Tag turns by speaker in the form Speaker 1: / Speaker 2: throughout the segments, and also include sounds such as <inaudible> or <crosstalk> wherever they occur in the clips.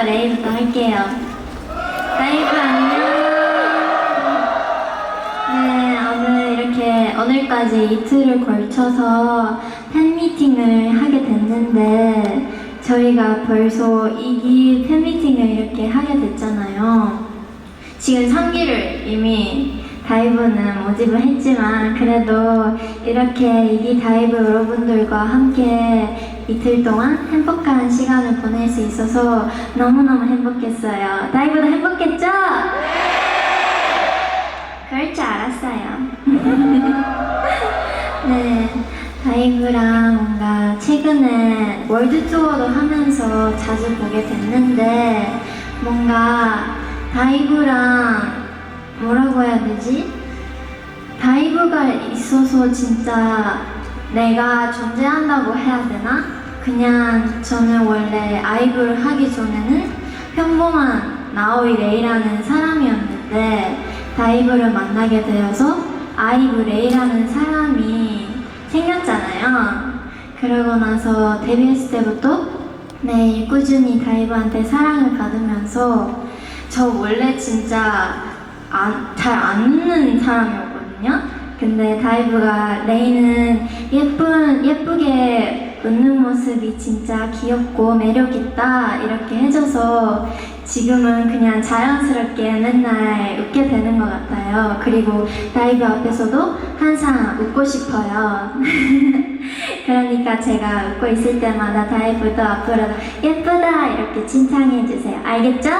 Speaker 1: 먼저 레이부터 할게요. 라이브 안녕. 네, 오늘 이렇게 오늘까지 이틀을 걸쳐서 팬미팅을 하게 됐는데 저희가 벌써 이기 팬미팅을 이렇게 하게 됐잖아요. 지금 3기를 이미 다이브는 모집을 했지만 그래도 이렇게 이기 다이브 여러분들과 함께 이틀 동안 행복한 시간을 보낼 수 있어서 너무너무 행복했어요. 다이브도 행복했죠? 그럴 줄 알았어요. <laughs> 네, 다이브랑 뭔가 최근에 월드 투어도 하면서 자주 보게 됐는데 뭔가 다이브랑 뭐라고 해야 되지? 다이브가 있어서 진짜 내가 존재한다고 해야 되나? 그냥 저는 원래 아이브를 하기 전에는 평범한 나오이 레이라는 사람이었는데 다이브를 만나게 되어서 아이브 레이라는 사람이 생겼잖아요. 그러고 나서 데뷔했을 때부터 매일 꾸준히 다이브한테 사랑을 받으면서 저 원래 진짜 잘 안 웃는 사람이었거든요. 근데 다이브가 레이는 웃는 모습이 진짜 귀엽고 매력 있다 이렇게 해줘서 지금은 그냥 자연스럽게 맨날 웃게 되는 것 같아요. 그리고 다이브 앞에서도 항상 웃고 싶어요. <laughs> 그러니까 제가 웃고 있을 때마다 다이브도 앞으로 예쁘다 이렇게 칭찬해 주세요. 알겠죠?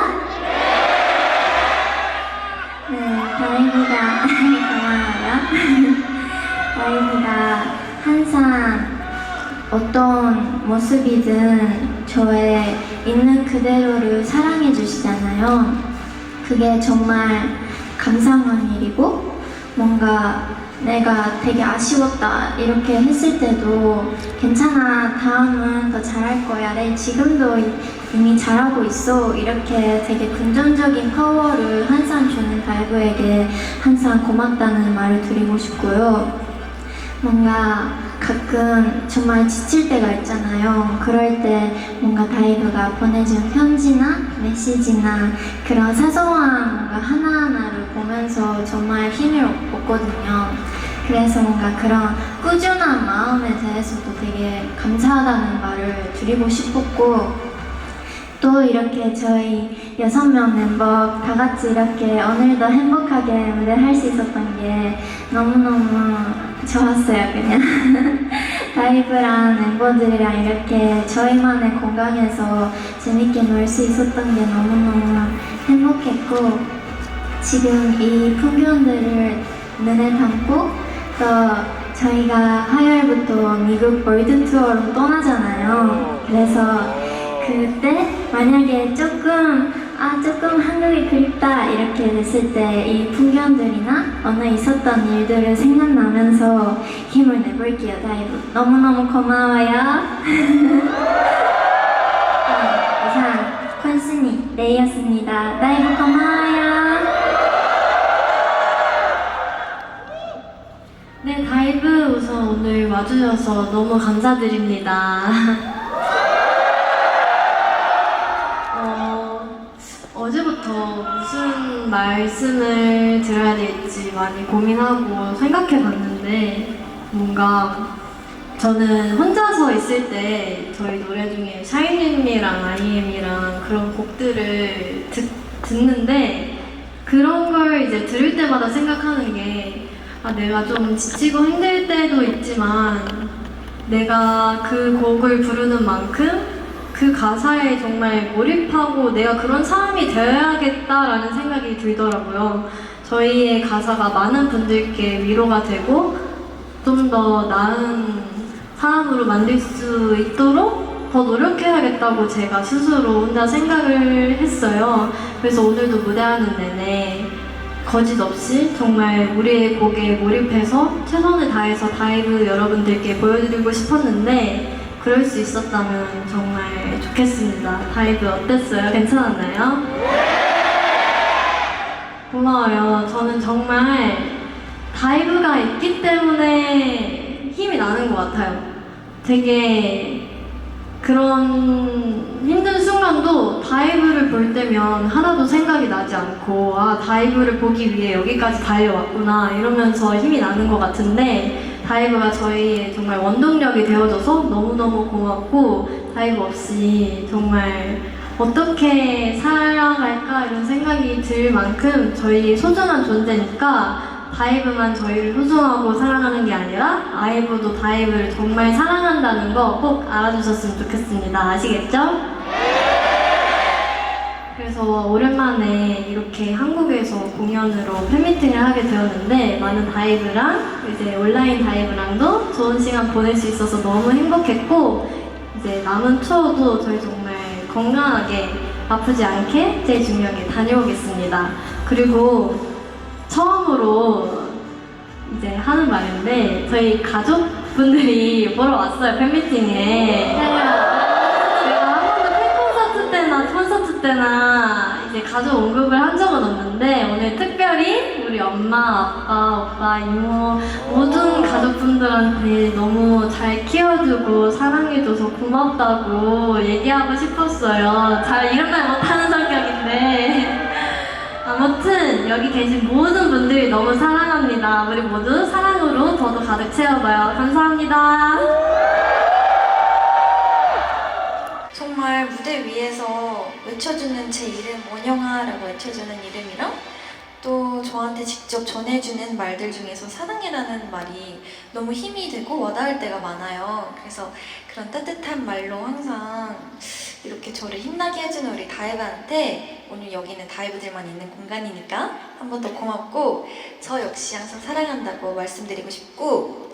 Speaker 1: 네, 다이브가 <laughs> 고마워요. <laughs> 다이브가 항상 어떤 모습이든 저의 있는 그대로를 사랑해 주시잖아요. 그게 정말 감사한 일이고 뭔가 내가 되게 아쉬웠다 이렇게 했을 때도 괜찮아 다음은 더 잘할 거야. 내 지금도 이- 이미 잘하고 있어. 이렇게 되게 긍정적인 파워를 항상 주는 다이브에게 항상 고맙다는 말을 드리고 싶고요 뭔가 가끔 정말 지칠 때가 있잖아요. 그럴 때 뭔가 다이브가 보내준 편지나 메시지나 그런 사소한 뭔가 하나하나를 보면서 정말 힘을 얻거든요. 그래서 뭔가 그런 꾸준한 마음에 대해서도 되게 감사하다는 말을 드리고 싶었고 또 이렇게 저희 여섯 명 멤버 다 같이 이렇게 오늘도 행복하게 무대 할 수 있었던 게 너무너무 좋았어요, 그냥. <laughs> 다이브랑 멤버들이랑 이렇게 저희만의 공간에서 재밌게 놀 수 있었던 게 너무너무 행복했고, 지금 이 풍경들을 눈에 담고 또 저희가 화요일부터 미국 월드 투어로 떠나잖아요. 그래서 그때 만약에 조금 아 조금 한국이 그립다 이렇게 됐을 때 이 풍경들이나 오늘 있었던 일들을 생각나면서 힘을 내볼게요 다이브. 너무너무 고마워요. 네, <laughs> 이상 콘스니 레이였습니다. 다이브 고마워요.
Speaker 2: 네, 다이브 우선 오늘 와주셔서 너무 감사드립니다. <laughs> 말씀을 드려야 될지 많이 고민하고 생각해 봤는데, 뭔가 저는 혼자서 있을 때 저희 노래 중에 샤이니님이랑 아이엠이랑 그런 곡들을 듣, 듣는데, 그런 걸 이제 들을 때마다 생각하는 게, 아, 내가 좀 지치고 힘들 때도 있지만 내가 그 곡을 부르는 만큼 그 가사에 정말 몰입하고 내가 그런 사람이 되어야겠다라는 생각이 들더라고요. 저희의 가사가 많은 분들께 위로가 되고 좀 더 나은 사람으로 만들 수 있도록 더 노력해야겠다고 제가 스스로 혼자 생각을 했어요. 그래서 오늘도 무대하는 내내 거짓 없이 정말 우리의 곡에 몰입해서 최선을 다해서 다이브 여러분들께 보여드리고 싶었는데 그럴 수 있었다면 정말 좋겠습니다. 다이브 어땠어요? 괜찮았나요? 고마워요. 저는 정말 다이브가 있기 때문에 힘이 나는 것 같아요. 되게 그런 힘든 순간도 다이브를 볼 때면 하나도 생각이 나지 않고 아 다이브를 보기 위해 여기까지 달려왔구나 이러면서 힘이 나는 것 같은데 다이브가 저희의 정말 원동력이 되어줘서 너무너무 고맙고 다이브 없이 정말 어떻게 살아갈까 이런 생각이 들 만큼 저희 소중한 존재니까 다이브만 저희를 소중하고 사랑하는 게 아니라 아이브도 다이브를 정말 사랑한다는 거 꼭 알아주셨으면 좋겠습니다. 아시겠죠? 그래서 오랜만에 이렇게 한국에서 공연으로 팬미팅을 하게 되었는데 많은 다이브랑 이제 온라인 다이브랑도 좋은 시간 보낼 수 있어서 너무 행복했고 이제 남은 투어도 저희 정말 건강하게 아프지 않게 제일 중요하게 다녀오겠습니다. 그리고 처음으로 이제 하는 말인데 저희 가족분들이 보러 왔어요 팬미팅에. 제가 한 번도 팬 콘서트 때나 콘서트 때나 이제 가족 언급을 한 적은 없는데 오늘 특별히 우리 엄마, 아빠, 오빠, 이모 모든 가족분들한테 너무 잘 키워주고 사랑해줘서 고맙다고 얘기하고 싶었어요. 잘 이런 말 못하는 성격인데 <laughs> 아무튼 여기 계신 모든 분들이 너무 사랑합니다. 우리 모두 사랑으로 더더 가득 채워봐요. 감사합니다.
Speaker 3: 정말 무대 위에서 외쳐주는 제 이름 원영아라고 외쳐주는 이름이랑 또 저한테 직접 전해주는 말들 중에서 사랑해라는 말이 너무 힘이 되고 와닿을 때가 많아요. 그래서 그런 따뜻한 말로 항상 이렇게 저를 힘나게 해주는 우리 다이브한테 오늘 여기는 다이브들만 있는 공간이니까 한 번 더 고맙고 저 역시 항상 사랑한다고 말씀드리고 싶고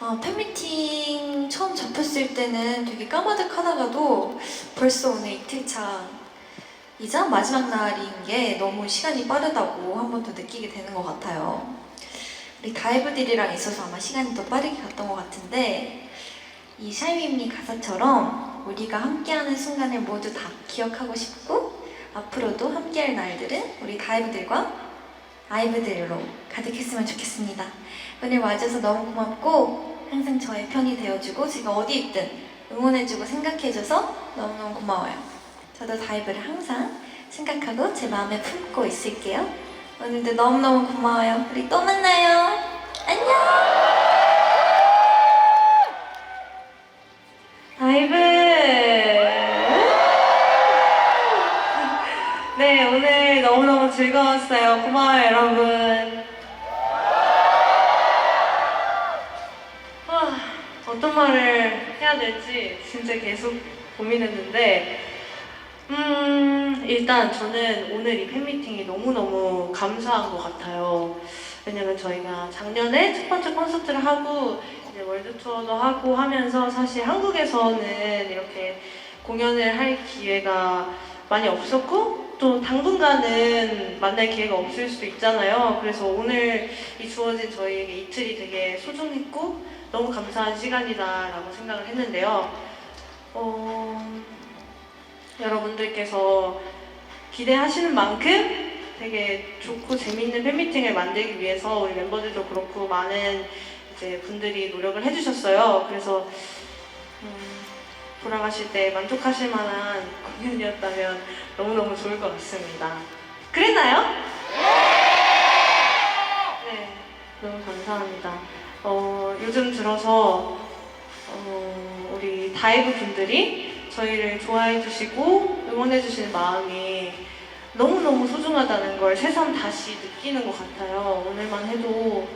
Speaker 3: 어, 팬미팅 처음 잡혔을 때는 되게 까마득하다가도 벌써 오늘 이틀차 이자 마지막 날인 게 너무 시간이 빠르다고 한 번 더 느끼게 되는 것 같아요. 우리 다이브들이랑 있어서 아마 시간이 더 빠르게 갔던 것 같은데 이 샤이미미 가사처럼 우리가 함께하는 순간을 모두 다 기억하고 싶고 앞으로도 함께할 날들은 우리 다이브들과 아이브들로 가득했으면 좋겠습니다. 오늘 와줘서 너무 고맙고 항상 저의 편이 되어주고 제가 어디 있든 응원해주고 생각해줘서 너무너무 고마워요. 저도 다이브를 항상 생각하고 제 마음에 품고 있을게요. 오늘도 너무너무 고마워요. 우리 또 만나요. 안녕!
Speaker 4: 다이브! 네, 오늘 너무너무 즐거웠어요. 고마워요, 여러분. 아, 어떤 말을 해야 될지 진짜 계속 고민했는데, 음, 일단 저는 오늘 이 팬미팅이 너무너무 감사한 것 같아요. 왜냐면 저희가 작년에 첫 번째 콘서트를 하고 이제 월드 투어도 하고 하면서 사실 한국에서는 이렇게 공연을 할 기회가 많이 없었고 또 당분간은 만날 기회가 없을 수도 있잖아요. 그래서 오늘 이 주어진 저희에게 이틀이 되게 소중했고 너무 감사한 시간이다라고 생각을 했는데요. 어, 여러분들께서 기대하시는 만큼 되게 좋고 재밌는 팬미팅을 만들기 위해서 우리 멤버들도 그렇고 많은 이제 분들이 노력을 해주셨어요. 그래서 음, 돌아가실 때 만족하실 만한 공연이었다면 너무너무 좋을 것 같습니다. 그랬나요? 네, 너무 감사합니다. 어, 요즘 들어서 어, 우리 다이브 분들이 저희를 좋아해 주시고 응원해 주시는 마음이 너무너무 소중하다는 걸 새삼 다시 느끼는 것 같아요. 오늘만 해도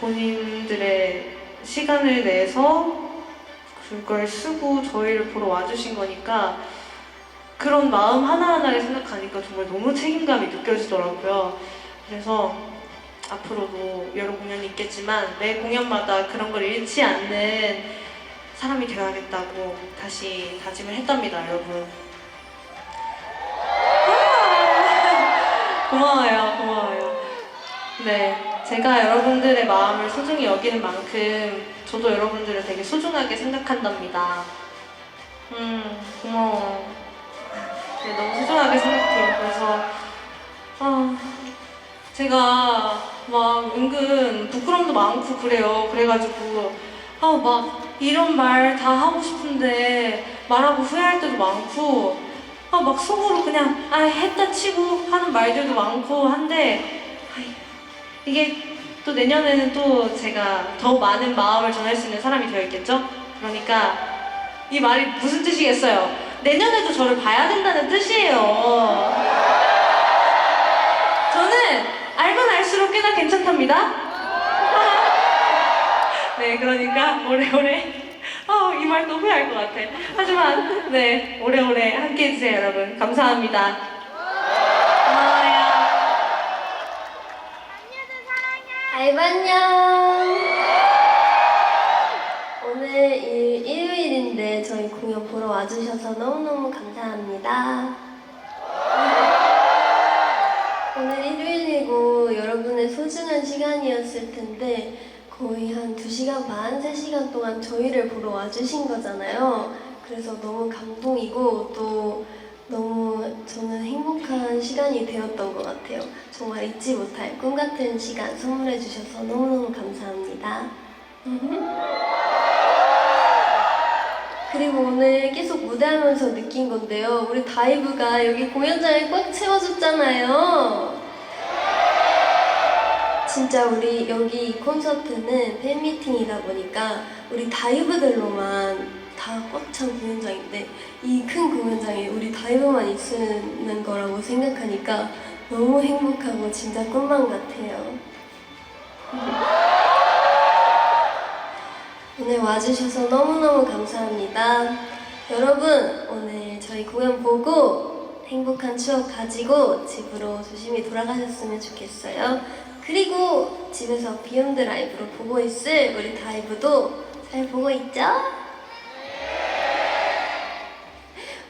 Speaker 4: 본인들의 시간을 내서 그걸 쓰고 저희를 보러 와주신 거니까 그런 마음 하나하나를 생각하니까 정말 너무 책임감이 느껴지더라고요. 그래서 앞으로도 여러 공연이 있겠지만 매 공연마다 그런 걸 잃지 않는 사람이 되어야겠다고 다시 다짐을 했답니다, 여러분. <laughs> 고마워요, 고마워요. 네, 제가 여러분들의 마음을 소중히 여기는 만큼 저도 여러분들을 되게 소중하게 생각한답니다. 음, 고마워. 네, 너무 소중하게 생각해요. 그래서, 아, 제가 막 은근 부끄럼도 많고 그래요. 그래가지고, 아, 막 이런 말 다 하고 싶은데 말하고 후회할 때도 많고, 아, 막 속으로 그냥 아 했다 치고 하는 말들도 많고 한데 이게 또 내년에는 또 제가 더 많은 마음을 전할 수 있는 사람이 되어있겠죠? 그러니까 이 말이 무슨 뜻이겠어요? 내년에도 저를 봐야 된다는 뜻이에요. 저는 알면 알수록 꽤나 괜찮답니다. 네, 그러니까 오래오래 어, 이 말 너무 후회할 것 같아. 하지만 네, 오래오래 함께 해주세요, 여러분. 감사합니다. 고마워요.
Speaker 5: 안녕. 오늘 일, 일요일인데 저희 공연 보러 와주셔서 너무너무 감사합니다. 오늘 일요일이고 여러분의 소중한 시간이었을 텐데 거의 한 2시간 반, 3시간 동안 저희를 보러 와주신 거잖아요. 그래서 너무 감동이고 또 너무 저는 행복한 시간이 되었던 것 같아요. 정말 잊지 못할 꿈 같은 시간 선물해 주셔서 너무너무 감사합니다. 그리고 오늘 계속 무대하면서 느낀 건데요. 우리 다이브가 여기 공연장을 꽉 채워줬잖아요. 진짜 우리 여기 이 콘서트는 팬미팅이다 보니까 우리 다이브들로만 다 꽉 찬 공연장인데 이 큰 공연장에 우리 다이브만 있는 거라고 생각하니까 너무 행복하고 진짜 꿈만 같아요. <laughs> 오늘 와주셔서 너무너무 감사합니다. 여러분, 오늘 저희 공연 보고 행복한 추억 가지고 집으로 조심히 돌아가셨으면 좋겠어요. 그리고 집에서 비욘드 라이브로 보고 있을 우리 다이브도 잘 보고 있죠?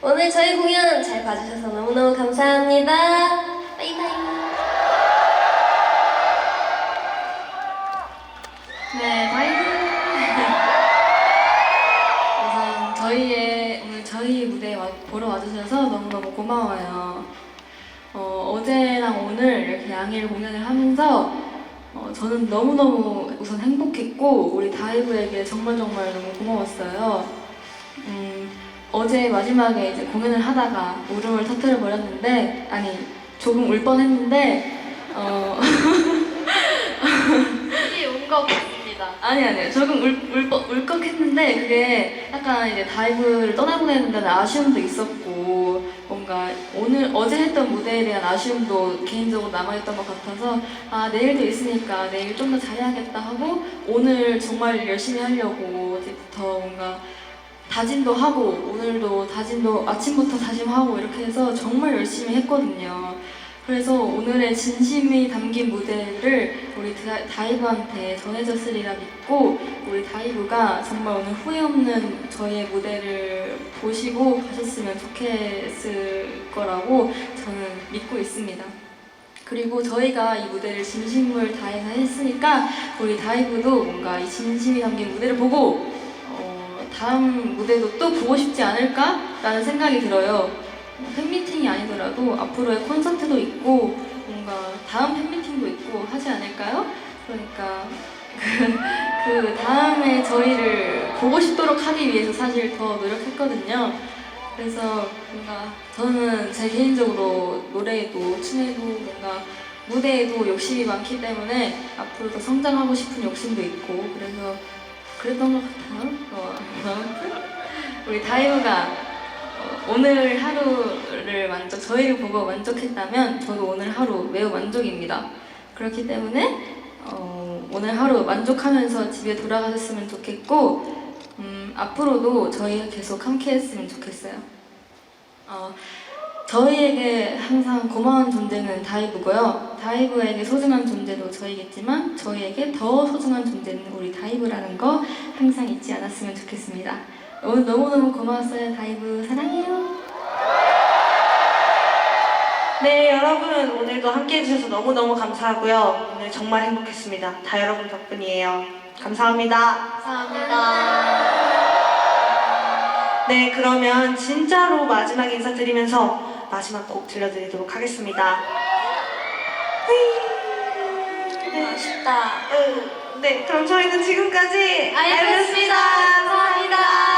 Speaker 5: 오늘 저희 공연 잘 봐주셔서 너무너무 감사합니다. 바이바이.
Speaker 6: 네, 다이브. 우선 저희의 오늘 저희 무대 와, 보러 와주셔서 너무너무 고마워요. 어, 어제랑 오늘 이렇게 양일 공연을 하면서 어, 저는 너무너무 우선 행복했고 우리 다이브에게 정말 정말 너무 고마웠어요. 음, 어제 마지막에 이제 공연을 하다가 울음을 터뜨려 버렸는데 아니 조금 울 뻔했는데 어. <laughs>
Speaker 2: 온것 같 습니다.
Speaker 6: 아니 아니 조금 울, 울, 울컥했는데 그게 약간 이제 다이브를 떠나보내는 데는 아쉬움도 있었고 뭔가 오늘 어제 했던 무대에 대한 아쉬움도 개인적으로 남아있던 것 같아서 아 내일도 있으니까 내일 좀 더 잘해야겠다 하고 오늘 정말 열심히 하려고 더 뭔가 다짐도 하고 오늘도 다짐도 아침부터 다짐하고 이렇게 해서 정말 열심히 했거든요. 그래서 오늘의 진심이 담긴 무대를 우리 다- 다이브한테 전해졌으리라 믿고 우리 다이브가 정말 오늘 후회 없는 저희의 무대를 보시고 가셨으면 좋겠을 거라고 저는 믿고 있습니다. 그리고 저희가 이 무대를 진심을 다해서 했으니까 우리 다이브도 뭔가 이 진심이 담긴 무대를 보고 어, 다음 무대도 또 보고 싶지 않을까라는 생각이 들어요. 뭐 팬미팅이 아니더라도 앞으로의 콘서트도 있고 뭔가 다음 팬미팅도 있고 하지 않을까요? 그러니까 그, 그 다음에 저희를 보고 싶도록 하기 위해서 사실 더 노력했거든요. 그래서 뭔가 저는 제 개인적으로 노래에도 춤에도 뭔가 무대에도 욕심이 많기 때문에 앞으로 더 성장하고 싶은 욕심도 있고 그래서 그랬던 것 같아요. 어, 우리 다이브가 어, 오늘 하루를 만족, 저희를 보고 만족했다면 저도 오늘 하루 매우 만족입니다. 그렇기 때문에 어, 오늘 하루 만족하면서 집에 돌아가셨으면 좋겠고 음, 앞으로도 저희가 계속 함께했으면 좋겠어요. 어, 저희에게 항상 고마운 존재는 다이브고요. 다이브에게 소중한 존재도 저희겠지만 저희에게 더 소중한 존재는 우리 다이브라는 거 항상 잊지 않았으면 좋겠습니다. 오늘 너무너무 고마웠어요. 다이브 사랑해요.
Speaker 4: 네, 여러분 오늘도 함께 해주셔서 너무너무 감사하고요. 오늘 정말 행복했습니다. 다 여러분 덕분이에요. 감사합니다.
Speaker 2: 감사합니다.
Speaker 4: 네, 그러면 진짜로 마지막 인사드리면서 마지막 곡 들려드리도록 하겠습니다. 네,
Speaker 5: 아쉽다.
Speaker 4: 네, 그럼 저희는 지금까지
Speaker 5: 아이브였습니다. 감사합니다.